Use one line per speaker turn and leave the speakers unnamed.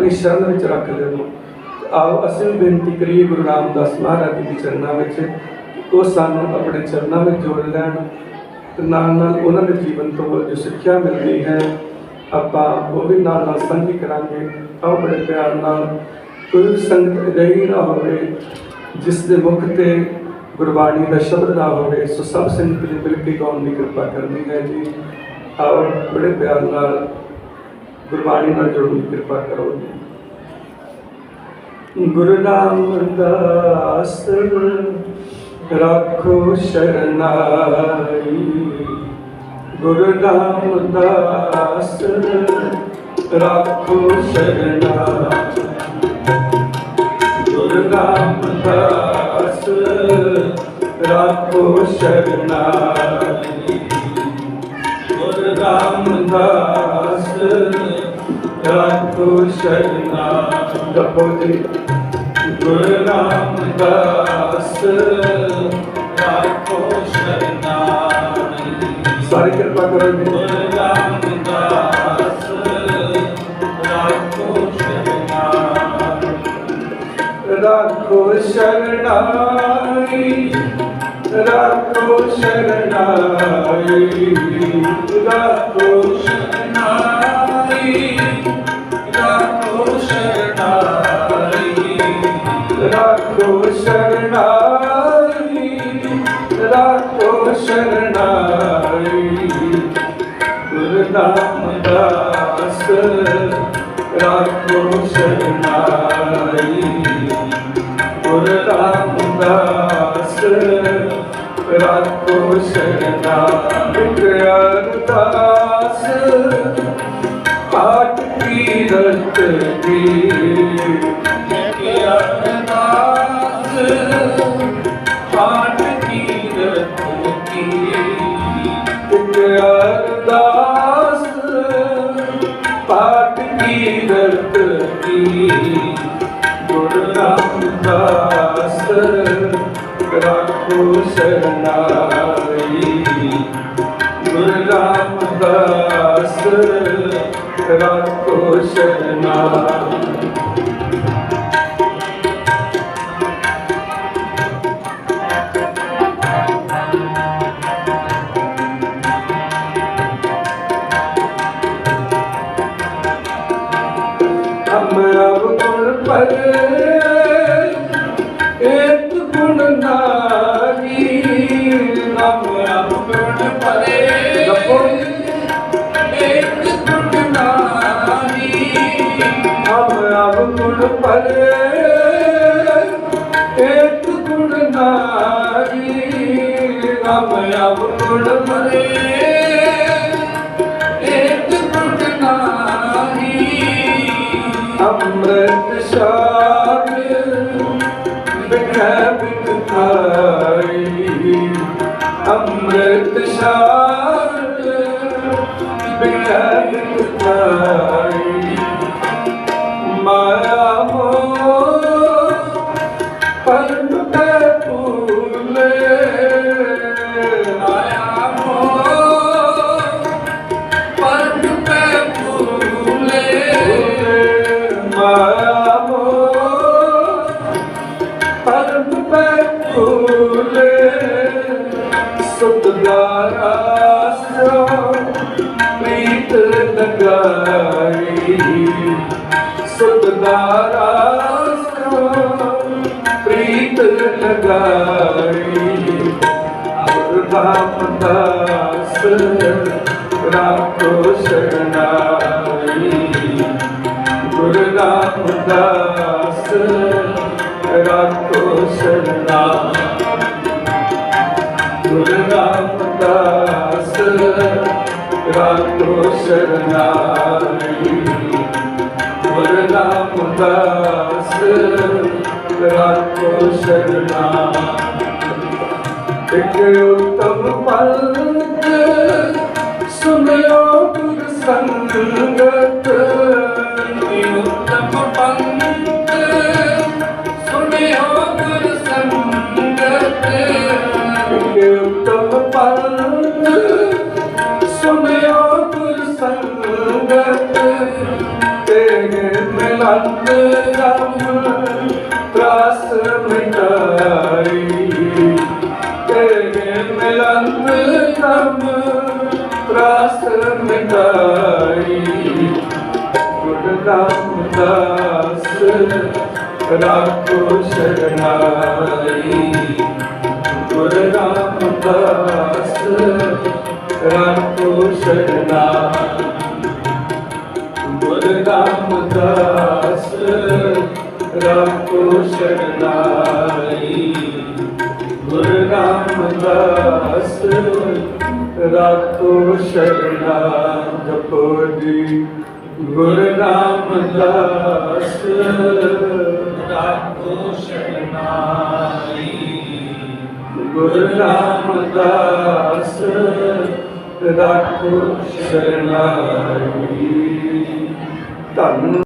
ਆਪਣੀ ਸ਼ਰਨ ਵਿੱਚ ਰੱਖਦੇ ਹੋ ਆਓ ਅਸੀਂ ਵੀ ਬੇਨਤੀ ਕਰੀਏ ਗੁਰੂ ਰਾਮਦਾਸ ਮਹਾਰਾਜ ਜੀ ਦੇ ਚਰਨਾਂ ਵਿੱਚ ਉਹ ਸਾਨੂੰ ਆਪਣੇ ਚਰਨਾਂ ਵਿੱਚ ਜੋੜ ਲੈਣ ਤੇ ਨਾਲ ਨਾਲ ਉਹਨਾਂ ਦੇ ਜੀਵਨ ਤੋਂ ਜੋ ਸਿੱਖਿਆ ਮਿਲਦੀ ਹੈ, ਆਪਾਂ ਉਹ ਵੀ ਨਾਲ ਨਾਲ ਸਾਂਝੀ ਕਰਾਂਗੇ। ਆਓ ਬੜੇ ਪਿਆਰ ਨਾਲ ਕੋਈ ਵੀ ਸੰਗਤ ਅਜਿਹੀ ਨਾ ਹੋਵੇ ਜਿਸ ਦੇ ਮੁਖ ਤੇ ਗੁਰਬਾਣੀ ਦਾ ਸ਼ਬਦ ਨਾ ਹੋਵੇ, ਸੋ ਸਭ ਸੰਗਤ ਨੇ ਮਿਲ ਕੇ ਗਾਉਣ ਦੀ ਕਿਰਪਾ ਕਰਨੀ ਹੈ ਜੀ। ਆਓ ਬੜੇ ਪਿਆਰ ਨਾਲ ਗੁਰਬਾਣੀ ਨਾਲ ਜੁੜਨ ਦੀ ਕਿਰਪਾ ਕਰੋ। ਜੀ ਗੁਰੂ ਰਾਮਦਾਸ ਰੱਖੋ ਸ਼ਰਨਾਈ। ਗੁਰੂ ਰਾਮਦਾਸ ਰੱਖੋ ਸ਼ਰਨਾਈ। ਗੁਰੂ ਰਾਮਦਾਸ ਰੱਖੋ ਸ਼ਰਨਾਈ। ਗੁਰੂ ਰਾਮਦਾਸ ਰੱਖੋ ਸ਼ਰਨਾਈ ਜਪੋ ਜੀ ਗੁਰੂ ਰਾਮਦਾਸ ਰੱਖੋ ਸ਼ਰਨਾਈ ਸਾਰੇ ਕਿਰਪਾ ਕਰੋ ਜੀ ਗੁਰੂ ਰਾਮਦਾਸ ਰੱਖੋ ਸ਼ਰਨਾਈ ਰੱਖੋ ਸ਼ਰਨਾਈ ਰੱਖੋ ਸ਼ਰਨਾਈ ਰੱਖੋ ਸ਼ਰਨਾਈ ਸ਼ਰਨਾਈ ਰੱਖੋ ਸ਼ਰਨਾਈ ਰੱਖੋ ਸ਼ਰਨਾਈ ਗੁਰੂ ਨਾਮਦਾਸ ਰੱਖੋ ਸ਼ਰਨਾਈ ਗੁਰੂ ਰਾਮਦਾਸ ਰੱਖੋ ਸ਼ਰਨਾਈ ਅਰਦਾਸ ਪਾਠ ਕੀਰਤ ਦੀ ਅਰਦਾਸ ਪਾਠ ਕੀਰਤ ਦੀ ਅਰਦਾਸ ਪਾਠ ਕੀਰਤ ਦੀ ਗੁਰੂ ਰਾਮਦਾਸ ਰੱਖੋ ਸ਼ਰਨਾਈ ਰੱਖੋ ਸ਼ਰਨਾਈ ਨਵ ਗੁਣ ਭਰੇ ਏਕ ਗੁਣ ਨਾਰੀ ਰਾਮ ਅਵ ਗੁਣ ਭਰੇ ਏਕ ਗੁਣ ਨਾਰੀ, ਅੰਮ੍ਰਿਤ ਸਾਗਰ ਬਿਖੈ ਬਿਖ ਅੰਮ੍ਰਿਤ ਸਾਗਰ ਬਿਖੈ ਬਿਖ ਸੁਤ ਪ੍ਰੀਤ ਲਗਾਈ ਗੁਰੂ ਰਾਮਦਾਸ ਰਾਖੋ ਸ਼ਰਨਾਈ ਗੁਰੂ ਰਾਮਦਾਸ ਰਾਖੋ ਸ਼ਰਨਾਈ ਗੁਰੂ ਰਾਮਦਾਸ ਰਾਖੋ ਸ਼ਰਨਾਈ ਗੁਰੂ ਰਾਮਦਾਸ ਰਾਖੋ ਸ਼ਰਨਾਈ ਇੱਕ ਉਤਮ ਪੰਥ ਸੁਨਿਓ ਗੁਰ ਸੰਗਤ ਸੁਨਿਓ ਗੁਰ ਸੰਗਤ ਤੇਰੇ ਮਿਲ ਮਿਲੰਦ ਰਮ ਤਰਾਸ ਮਿਟਾਈ ਤੇਰੇ ਮਿਲੰਦ ਰਮ ਤਰਾਸ ਮਿਟਾਈ ਗੁਰੂ ਰਾਮਦਾਸ ਰਾਖੋ ਸ਼ਰਨਾਈ ਗੁਰੂ ਰਾਮਦਾਸ ਰਾਖੋ ਸ਼ਰਨਾਈ ਗੁਰੂ ਰਾਮਦਾਸ ਰਾਖੋ ਸ਼ਰਨਾਈ ਗੁਰੂ ਰਾਮਦਾਸ ਰਾਖੋ ਸ਼ਰਨਾ ਜਪੋ ਜੀ ਗੁਰੂ ਰਾਮਦਾਸ ਰਾਖੋ ਸ਼ਰਨਾਈ ਗੁਰੂ ਰਾਮਦਾਸ, ਰਾਖੋ ਸ਼ਰਨਾਈ। ਧੰਨ